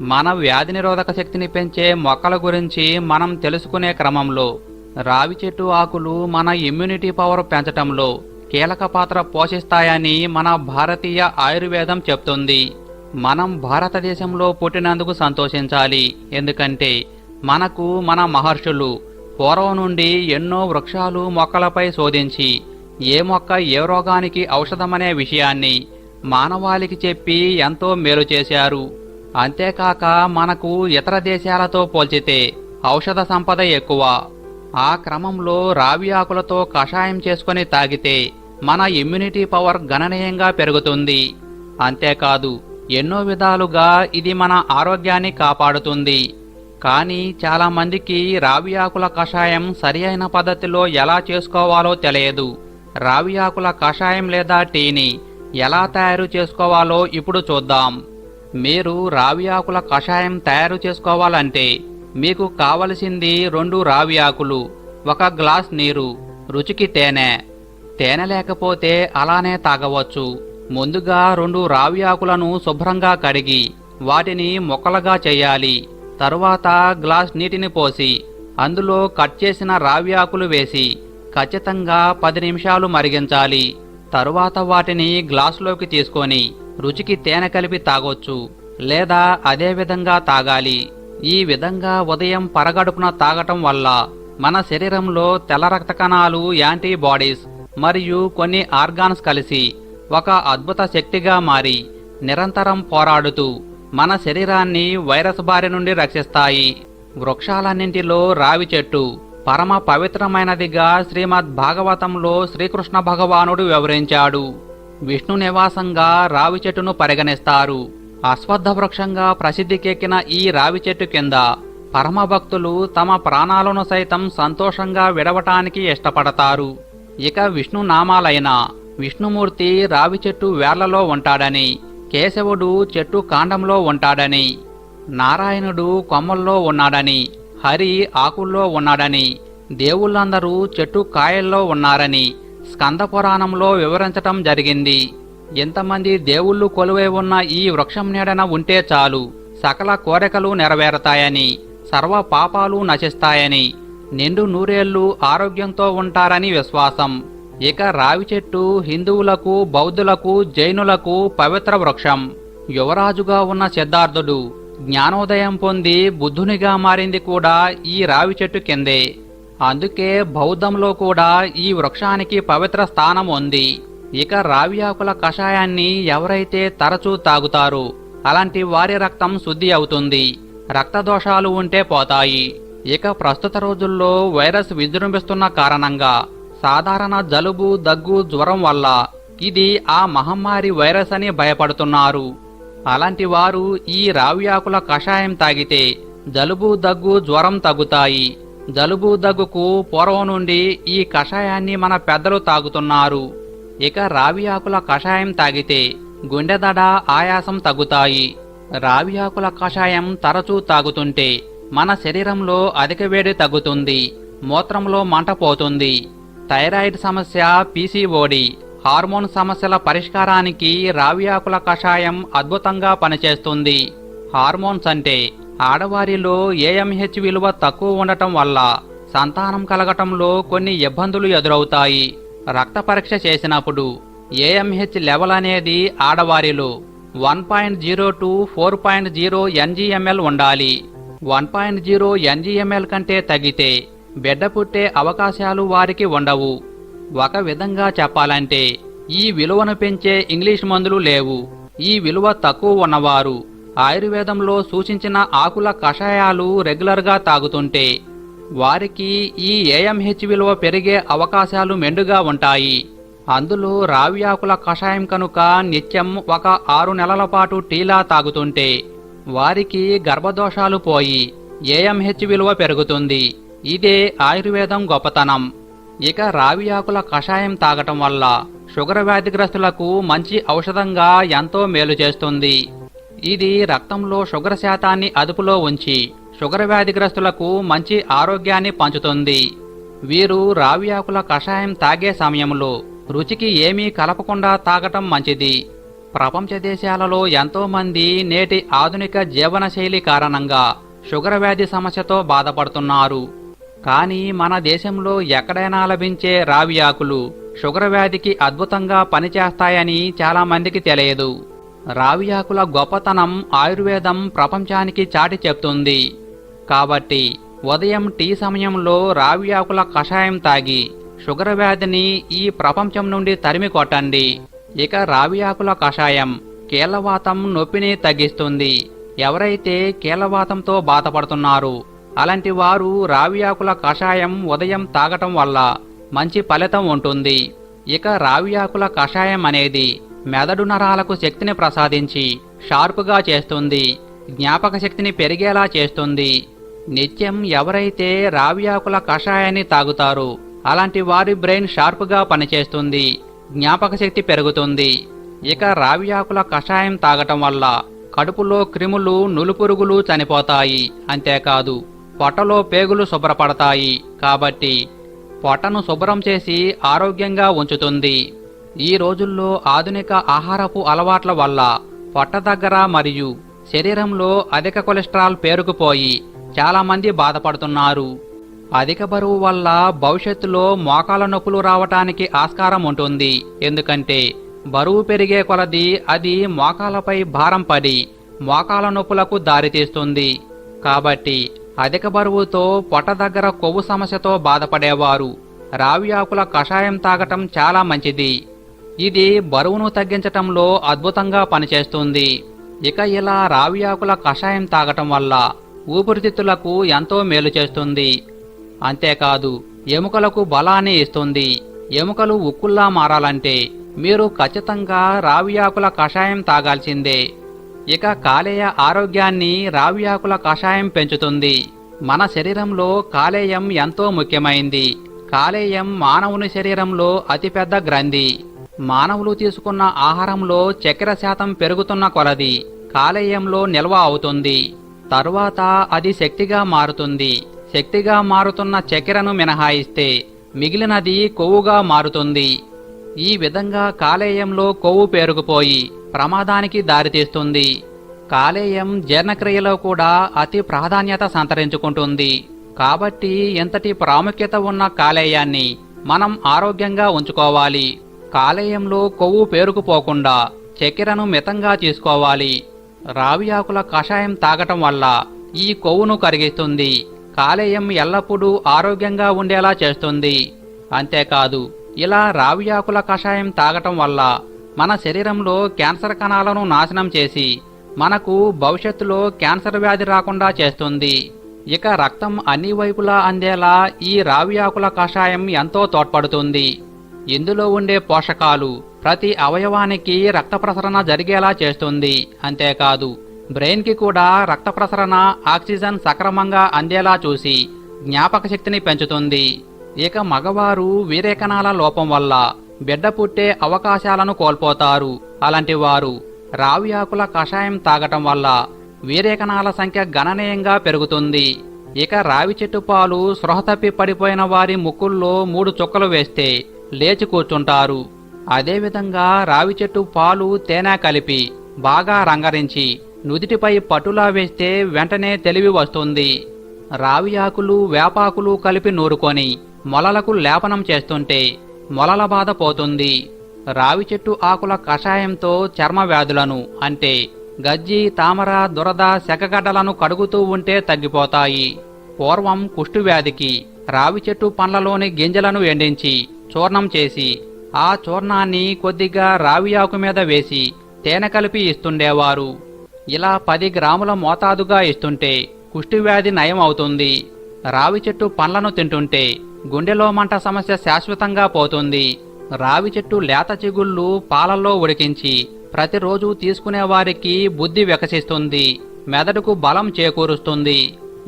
మన వ్యాధి నిరోధక శక్తిని పెంచే మొక్కల గురించి మనం తెలుసుకునే క్రమంలో రావి చెట్టు ఆకులు మన ఇమ్యూనిటీ పవర్ పెంచటంలో కీలక పాత్ర పోషిస్తాయని మన భారతీయ ఆయుర్వేదం చెప్తుంది. మనం భారతదేశంలో పుట్టినందుకు సంతోషించాలి. ఎందుకంటే మనకు మన మహర్షులు పూర్వం నుండి ఎన్నో వృక్షాలు మొక్కలపై శోధించి ఏ మొక్క ఏ రోగానికి ఔషధమనే విషయాన్ని మానవాళికి చెప్పి ఎంతో మేలు చేశారు. అంతేకాక మనకు ఇతర దేశాలతో పోల్చితే ఔషధ సంపద ఎక్కువ. ఆ క్రమంలో రావి ఆకులతో కషాయం చేసుకొని తాగితే మన ఇమ్యూనిటీ పవర్ గణనీయంగా పెరుగుతుంది. అంతేకాదు ఎన్నో విధాలుగా ఇది మన ఆరోగ్యాన్ని కాపాడుతుంది. కానీ చాలామందికి రావి ఆకుల కషాయం సరి అయిన పద్ధతిలో ఎలా చేసుకోవాలో తెలియదు. రావి ఆకుల కషాయం లేదా టీని ఎలా తయారు చేసుకోవాలో ఇప్పుడు చూద్దాం. మీరు రావి ఆకుల కషాయం తయారు చేసుకోవాలంటే మీకు కావలసింది రెండు రావి ఆకులు ఒక గ్లాస్ నీరు రుచికి తేనె. తేనె లేకపోతే అలానే తాగవచ్చు. ముందుగా రెండు రావి ఆకులను శుభ్రంగా కడిగి వాటిని ముక్కలుగా చేయాలి. తరువాత గ్లాస్ నీటిని పోసి అందులో కట్ చేసిన రావి ఆకులు వేసి ఖచ్చితంగా పది నిమిషాలు మరిగించాలి. తరువాత వాటిని గ్లాసులోకి తీసుకొని రుచికి తేనె కలిపి తాగొచ్చు లేదా అదే విధంగా తాగాలి. ఈ విధంగా ఉదయం పరగడుపున తాగటం వల్ల మన శరీరంలో తెల్ల రక్త కణాలు యాంటీబాడీస్ మరియు కొన్ని ఆర్గాన్స్ కలిసి ఒక అద్భుత శక్తిగా మారి నిరంతరం పోరాడుతూ మన శరీరాన్ని వైరస్ బారి నుండి రక్షిస్తాయి. వృక్షాలన్నింటిలో రావి చెట్టు పరమ పవిత్రమైనదిగా శ్రీమద్ భాగవతంలో శ్రీకృష్ణ భగవానుడు వివరించాడు. విష్ణు నివాసంగా రావి చెట్టును పరిగణిస్తారు. అశ్వత్థ వృక్షంగా ప్రసిద్ధికెక్కిన ఈ రావి చెట్టు కింద పరమభక్తులు తమ ప్రాణాలను సైతం సంతోషంగా విడవటానికి ఇష్టపడతారు. ఇక విష్ణు నామాలైన విష్ణుమూర్తి రావి చెట్టు వేర్లలో ఉంటాడని కేశవుడు చెట్టు కాండంలో ఉంటాడని నారాయణుడు కొమ్మల్లో ఉన్నాడని హరి ఆకుల్లో ఉన్నాడని దేవుళ్ళందరూ చెట్టు కాయల్లో ఉన్నారని స్కంద పురాణంలో వివరించటం జరిగింది. ఎంతమంది దేవుళ్ళు కొలువై ఉన్న ఈ వృక్షం నీడన ఉంటే చాలు. సకల కోరికలు నెరవేరతాయని సర్వ పాపాలు నశిస్తాయని నిండు నూరేళ్ళు ఆరోగ్యంతో ఉంటారని విశ్వాసం. ఇక రావి చెట్టు హిందువులకు బౌద్ధులకు జైనులకు పవిత్ర వృక్షం. యువరాజుగా ఉన్న సిద్ధార్థుడు జ్ఞానోదయం పొంది బుద్ధునిగా మారింది కూడా ఈ రావి చెట్టు కిందే. అందుకే బౌద్ధంలో కూడా ఈ వృక్షానికి పవిత్ర స్థానం ఉంది. ఇక రావి ఆకుల కషాయాన్ని ఎవరైతే తరచూ తాగుతారో అలాంటి వారి రక్తం శుద్ధి అవుతుంది. రక్త దోషాలు ఉంటే పోతాయి. ఇక ప్రస్తుత రోజుల్లో వైరస్ విజృంభిస్తున్న కారణంగా సాధారణ జలుబు దగ్గు జ్వరం వల్ల ఇది ఆ మహమ్మారి వైరస్ అని భయపడుతున్నారు. అలాంటి వారు ఈ రావి ఆకుల కషాయం తాగితే జలుబు దగ్గు జ్వరం తగ్గుతాయి. జలుబు దగ్గుకు పూర్వం నుండి ఈ కషాయాన్ని మన పెద్దలు తాగుతున్నారు. ఇక రావి ఆకుల కషాయం తాగితే గుండెదడ ఆయాసం తగ్గుతాయి. రావి ఆకుల కషాయం తరచూ తాగుతుంటే మన శరీరంలో అధిక వేడి తగ్గుతుంది. మూత్రంలో మంట పోతుంది. థైరాయిడ్ సమస్య పీసీఓడి హార్మోన్ సమస్యల పరిష్కారానికి రావి ఆకుల కషాయం అద్భుతంగా పనిచేస్తుంది. హార్మోన్స్ అంటే ఆడవారిలో ఏఎంహెచ్ విలువ తక్కువ ఉండటం వల్ల సంతానం కలగటంలో కొన్ని ఇబ్బందులు ఎదురవుతాయి. రక్త పరీక్ష చేసినప్పుడు ఏఎంహెచ్ లెవెల్ అనేది ఆడవారిలో one point zero two four point zero N G M L ఉండాలి. వన్ పాయింట్ జీరో ఎన్జీఎంఎల్ కంటే తగ్గితే బిడ్డ పుట్టే అవకాశాలు వారికి ఉండవు. ఒక విధంగా చెప్పాలంటే ఈ విలువను పెంచే ఇంగ్లీష్ మందులు లేవు. ఈ విలువ తక్కువ ఉన్నవారు ఆయుర్వేదంలో సూచించిన ఆకుల కషాయాలు రెగ్యులర్గా తాగుతుంటే వారికి ఈ ఏఎంహెచ్ విలువ పెరిగే అవకాశాలు మెండుగా ఉంటాయి. అందులో రావి ఆకుల కషాయం కనుక నిత్యం ఒక ఆరు నెలల పాటు టీలా తాగుతుంటే వారికి గర్భదోషాలు పోయి ఏఎంహెచ్ విలువ పెరుగుతుంది. ఇదే ఆయుర్వేదం గొప్పతనం. ఇక రావి ఆకుల కషాయం తాగటం వల్ల షుగర్ వ్యాధిగ్రస్తులకు మంచి ఔషధంగా ఎంతో మేలు చేస్తుంది. ఇది రక్తంలో షుగర్ శాతాన్ని అదుపులో ఉంచి షుగర్ వ్యాధిగ్రస్తులకు మంచి ఆరోగ్యాన్ని పంచుతుంది. వీరు రావి ఆకుల కషాయం తాగే సమయంలో రుచికి ఏమీ కలపకుండా తాగటం మంచిది. ప్రపంచ దేశాలలో ఎంతోమంది నేటి ఆధునిక జీవనశైలి కారణంగా షుగర్ వ్యాధి సమస్యతో బాధపడుతున్నారు. కానీ మన దేశంలో ఎక్కడైనా లభించే రావి ఆకులు షుగర్ వ్యాధికి అద్భుతంగా పనిచేస్తాయని చాలామందికి తెలియదు. రావి ఆకుల గొప్పతనం ఆయుర్వేదం ప్రపంచానికి చాటి చెప్తుంది. కాబట్టి ఉదయం టీ సమయంలో రావి ఆకుల కషాయం తాగి షుగర్ వ్యాధిని ఈ ప్రపంచం నుండి తరిమి కొట్టండి. ఇక రావి ఆకుల కషాయం కీలవాతం నొప్పిని తగ్గిస్తుంది. ఎవరైతే కీలవాతంతో బాధపడుతున్నారు అలాంటి వారు రావి ఆకుల కషాయం ఉదయం తాగటం వల్ల మంచి ఫలితం ఉంటుంది. ఇక రావి ఆకుల కషాయం అనేది మెదడు నరాలకు శక్తిని ప్రసాదించి షార్పుగా చేస్తుంది జ్ఞాపక శక్తిని పెరిగేలా చేస్తుంది. నిత్యం ఎవరైతే రావి ఆకుల కషాయాన్ని తాగుతారో అలాంటి వారి బ్రెయిన్ షార్ప్గా పనిచేస్తుంది జ్ఞాపక శక్తి పెరుగుతుంది. ఇక రావి ఆకుల కషాయం తాగటం వల్ల కడుపులో క్రిములు నులుపురుగులు చనిపోతాయి. అంతేకాదు పొట్టలో పేగులు శుభ్రపడతాయి. కాబట్టి పొట్టను శుభ్రం చేసి ఆరోగ్యంగా ఉంచుతుంది. ఈ రోజుల్లో ఆధునిక ఆహారపు అలవాట్ల వల్ల పొట్ట దగ్గర మరియు శరీరంలో అధిక కొలెస్ట్రాల్ పేరుకుపోయి చాలామంది బాధపడుతున్నారు. అధిక బరువు వల్ల భవిష్యత్తులో మోకాల నొప్పులు రావటానికి ఆస్కారం ఉంటుంది. ఎందుకంటే బరువు పెరిగే కొలది అది మోకాలపై భారం పడి మోకాల నొప్పులకు దారితీస్తుంది కాబట్టి అధిక బరువుతో పొట్ట దగ్గర కొవ్వు సమస్యతో బాధపడేవారు. రావి ఆకుల కషాయం తాగటం చాలా మంచిది. ఇది బరువును తగ్గించటంలో అద్భుతంగా పనిచేస్తుంది. ఇక ఇలా రావి ఆకుల కషాయం తాగటం వల్ల ఊపిరితిత్తులకు ఎంతో మేలు చేస్తుంది. అంతేకాదు ఎముకలకు బలాన్ని ఇస్తుంది. ఎముకలు ఉక్కుల్లా మారాలంటే మీరు ఖచ్చితంగా రావి ఆకుల కషాయం తాగాల్సిందే. ఇక కాలేయ ఆరోగ్యాన్ని రావి ఆకుల కషాయం పెంచుతుంది. మన శరీరంలో కాలేయం ఎంతో ముఖ్యమైంది. కాలేయం మానవుని శరీరంలో అతిపెద్ద గ్రంథి. మానవులు తీసుకున్న ఆహారంలో చక్కెర శాతం పెరుగుతున్న కొలది కాలేయంలో నిల్వ అవుతుంది. తరువాత అది శక్తిగా మారుతుంది. శక్తిగా మారుతున్న చక్కెరను మినహాయిస్తే మిగిలినది కొవ్వుగా మారుతుంది. ఈ విధంగా కాలేయంలో కొవ్వు పేరుకుపోయి ప్రమాదానికి దారితీస్తుంది. కాలేయం జీర్ణక్రియలో కూడా అతి ప్రాధాన్యత సంతరించుకుంటుంది. కాబట్టి ఎంతటి ప్రాముఖ్యత ఉన్న కాలేయాన్ని మనం ఆరోగ్యంగా ఉంచుకోవాలి. కాలేయంలో కొవ్వు పేరుకుపోకుండా చక్కెరను మితంగా తీసుకోవాలి రావి ఆకుల కషాయం తాగటం వల్ల ఈ కొవ్వును కరిగిస్తుంది. కాలేయం ఎల్లప్పుడూ ఆరోగ్యంగా ఉండేలా చేస్తుంది. అంతేకాదు ఇలా రావి ఆకుల కషాయం తాగటం వల్ల మన శరీరంలో క్యాన్సర్ కణాలను నాశనం చేసి మనకు భవిష్యత్తులో క్యాన్సర్ వ్యాధి రాకుండా చేస్తుంది. ఇక రక్తం అన్ని వైపులా అందేలా ఈ రావి ఆకుల కషాయం ఎంతో తోడ్పడుతుంది. ఇందులో ఉండే పోషకాలు ప్రతి అవయవానికి రక్త ప్రసరణ జరిగేలా చేస్తుంది. అంతేకాదు బ్రెయిన్కి కూడా రక్త ప్రసరణ ఆక్సిజన్ సక్రమంగా అందేలా చూసి జ్ఞాపక శక్తిని పెంచుతుంది. ఇక మగవారు వీరేకణాల లోపం వల్ల బిడ్డ పుట్టే అవకాశాలను కోల్పోతారు. అలాంటి వారు రావి ఆకుల కషాయం తాగటం వల్ల వీరేకణాల సంఖ్య గణనీయంగా పెరుగుతుంది. ఇక రావి చెట్టు పాలు స్పృహ తప్పి పడిపోయిన వారి ముక్కుల్లో మూడు చుక్కలు వేస్తే లేచి కూర్చుంటారు. అదేవిధంగా రావి చెట్టు పాలు తేనె కలిపి బాగా రంగరించి నుదిటిపై పట్టులా వేస్తే వెంటనే తెలివి వస్తుంది. రావి ఆకులు వేపాకులు కలిపి నూరుకొని మొలలకు లేపనం చేస్తుంటే మొలల బాధ పోతుంది. రావి చెట్టు ఆకుల కషాయంతో చర్మ వ్యాధులను అంటే గజ్జి తామర దురద సెకగడ్డలను కడుగుతూ ఉంటే తగ్గిపోతాయి. పూర్వం కుష్టు వ్యాధికి రావి చెట్టు పండ్లలోని గింజలను ఎండించి చూర్ణం చేసి ఆ చూర్ణాన్ని కొద్దిగా రావి ఆకు మీద వేసి తేనె కలిపి ఇస్తుండేవారు. ఇలా పది గ్రాముల మోతాదుగా ఇస్తుంటే కుష్ఠివ్యాధి నయం అవుతుంది రావి చెట్టు పండ్లను తింటుంటే గుండెలో మంట సమస్య శాశ్వతంగా పోతుంది. రావి చెట్టు లేత చిగుళ్ళు పాలల్లో ఉడికించి ప్రతిరోజు తీసుకునే వారికి బుద్ధి వికసిస్తుంది. మెదడుకు బలం చేకూరుస్తుంది.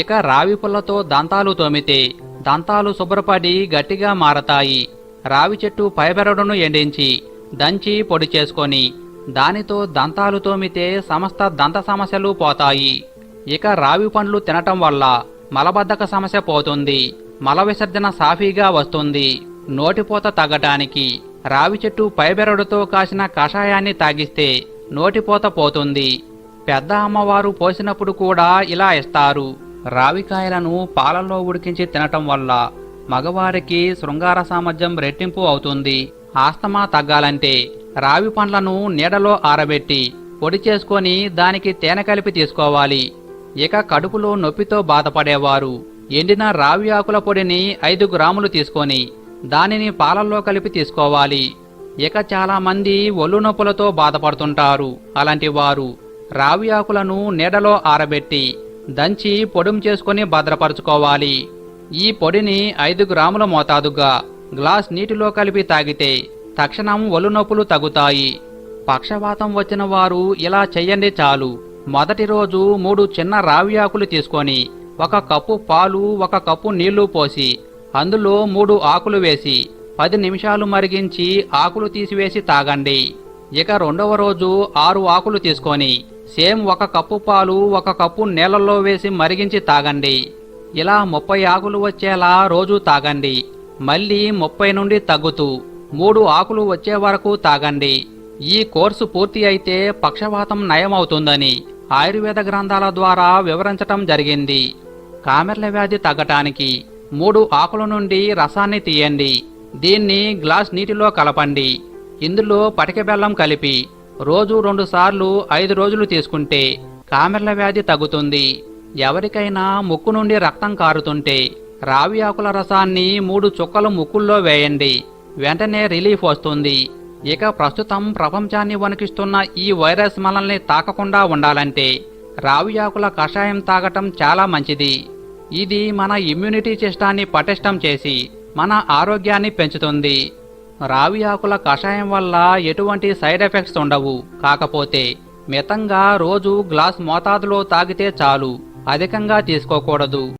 ఇక రావి పుల్లతో దంతాలు తోమితే దంతాలు శుభ్రపడి గట్టిగా మారతాయి. రావి చెట్టు పైబెరడును ఎండించి దంచి పొడి చేసుకొని దానితో దంతాలు తోమితే సమస్త దంత సమస్యలు పోతాయి. ఇక రావి పండ్లు తినటం వల్ల మలబద్ధక సమస్య పోతుంది. మల విసర్జన సాఫీగా వస్తుంది. నోటిపోత తగ్గటానికి రావి చెట్టు పైబెరడుతో కాసిన కషాయాన్ని తాగిస్తే నోటిపోత పోతుంది. పెద్ద అమ్మవారు పోసినప్పుడు కూడా ఇలా ఇస్తారు. రావికాయలను పాలల్లో ఉడికించి తినటం వల్ల మగవారికి శృంగార సామర్థ్యం రెట్టింపు అవుతుంది. ఆస్తమా తగ్గాలంటే రావి పండ్లను నీడలో ఆరబెట్టి పొడి చేసుకొని దానికి తేనె కలిపి తీసుకోవాలి. ఇక కడుపులో నొప్పితో బాధపడేవారు. ఎండిన రావి ఆకుల పొడిని ఐదు గ్రాములు తీసుకొని దానిని పాలల్లో కలిపి తీసుకోవాలి. ఇక చాలామంది ఒళ్ళు నొప్పులతో బాధపడుతుంటారు. అలాంటి వారు రావి ఆకులను నీడలో ఆరబెట్టి దంచి పొడుం చేసుకొని భద్రపరచుకోవాలి. ఈ పొడిని ఐదు గ్రాముల మోతాదుగా గ్లాస్ నీటిలో కలిపి తాగితే తక్షణం ఒలునొప్పులు నొప్పులు తగ్గుతాయి. పక్షవాతం వచ్చిన వారు ఇలా చెయ్యండి చాలు. మొదటి రోజు మూడు చిన్న రావి ఆకులు తీసుకొని ఒక కప్పు పాలు ఒక కప్పు నీళ్ళు పోసి అందులో మూడు ఆకులు వేసి పది నిమిషాలు మరిగించి ఆకులు తీసివేసి తాగండి. ఇక రెండవ రోజు ఆరు ఆకులు తీసుకొని సేమ్ ఒక కప్పు పాలు ఒక కప్పు నీళ్ళలో వేసి మరిగించి తాగండి. ఇలా ముప్పై ఆకులు వచ్చేలా రోజు తాగండి. మళ్ళీ ముప్పై నుండి తగ్గుతూ మూడు ఆకులు వచ్చే వరకు తాగండి. ఈ కోర్సు పూర్తి అయితే పక్షవాతం నయమవుతుందని ఆయుర్వేద గ్రంథాల ద్వారా వివరించటం జరిగింది. కామెర్ల వ్యాధి తగ్గటానికి మూడు ఆకుల నుండి రసాన్ని తీయండి. దీన్ని గ్లాస్ నీటిలో కలపండి. ఇందులో పటిక బెల్లం కలిపి రోజు రెండుసార్లు ఐదు రోజులు తీసుకుంటే కామెర్ల వ్యాధి తగ్గుతుంది. ఎవరికైనా ముక్కు నుండి రక్తం కారుతుంటే రావి ఆకుల రసాన్ని మూడు చుక్కలు ముక్కుల్లో వేయండి. వెంటనే రిలీఫ్ వస్తుంది. ఇక ప్రస్తుతం ప్రపంచాన్ని వణికిస్తున్న ఈ వైరస్ మనల్ని తాకకుండా ఉండాలంటే రావి ఆకుల కషాయం తాగటం చాలా మంచిది. ఇది మన ఇమ్యూనిటీ సిస్టాన్ని పటిష్టం చేసి మన ఆరోగ్యాన్ని పెంచుతుంది. రావి ఆకుల కషాయం వల్ల ఎటువంటి సైడ్ ఎఫెక్ట్స్ ఉండవు. కాకపోతే మితంగా రోజు గ్లాస్ మోతాదులో తాగితే చాలు. అధికంగా తీసుకోకూడదు.